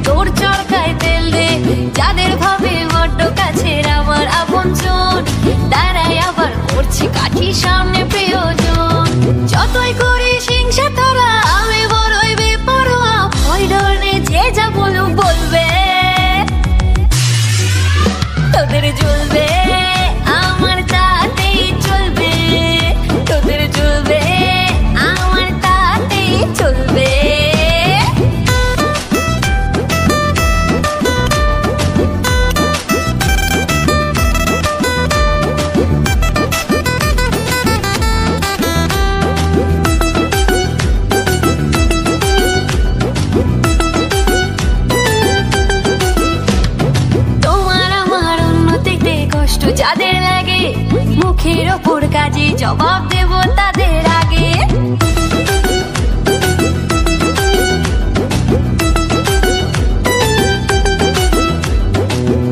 go to town. মুখের ওপর কাজে জবাব দেব তাদের আগে।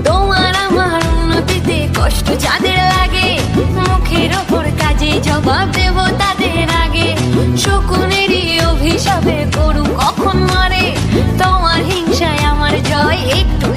তোমার আমার উন্নতিতে কষ্ট যাদের লাগে, মুখের ওপর কাজে জবাব দেব তাদের আগে। শকুনের অভিশাপে গরু কখন মারে, তোমার হিংসায় আমার জয় একটু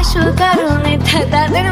আসল কারণে তাদের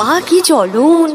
বাকি চলুন?